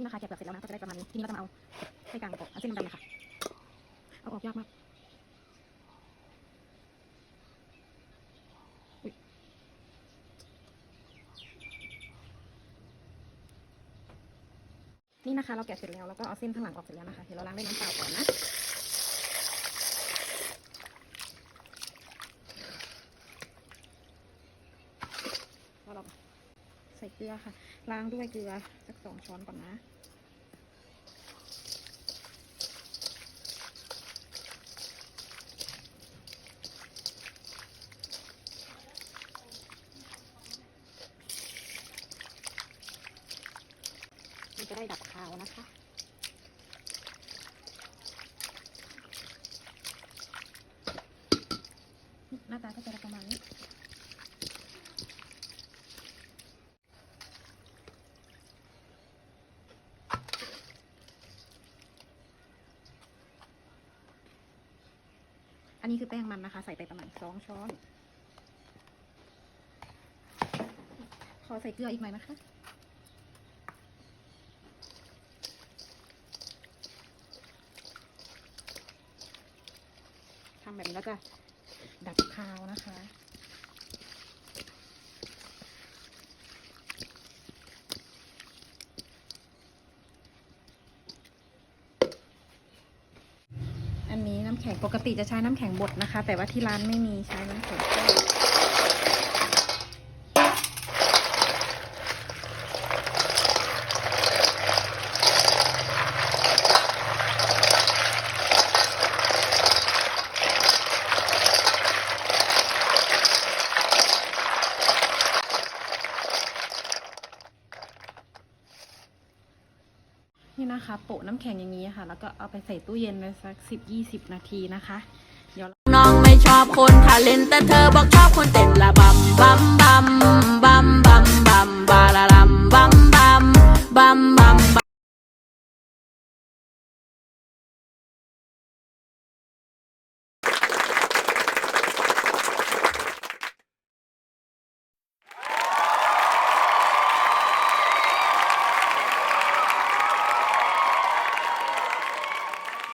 นี่นะคะแกะเปลือกเสร็จแล้วนะก็จะได้ประมาณนี้ทีนี้เราจะมาเอาไส้กลางออกเอาเส้นดำๆเลยค่ะเอาออกยากมากนี่นะคะ เราแกะเสร็จแล้วแล้วก็เอาเส้นข้างหลังออกเสร็จแล้วนะคะเดี๋ยวเราล้างด้วยน้ำเปล่าก่อนนะเราใส่เกลือค่ะ ล้างด้วยเกลือสักสองช้อนก่อนนะ จะได้ดับคาวนะคะ หน้าตาก็จะประมาณนี้อันนี้คือแป้งมันนะคะ ใส่ไปประมาณสองช้อน ขอใส่เกลืออีกหน่อยนะคะำแบบนี้แล้วจะดับคาวนะคะ อันนี้น้ำแข็งปกติจะใช้น้ำแข็งบดนะคะ แต่ว่าที่ร้านไม่มีใช้น้ำแข็งแก้ว นี่นะคะโปะน้ำแข็งอย่างนี้ค่ะ แล้วก็เอาไปใส่ตู้เย็นไว้สักสิบยี่สิบนาทีนะคะเดี๋ยวน้องไม่ชอบคนทาเลนแต่เธอบอกชอบคนเต้นละบำบำบำ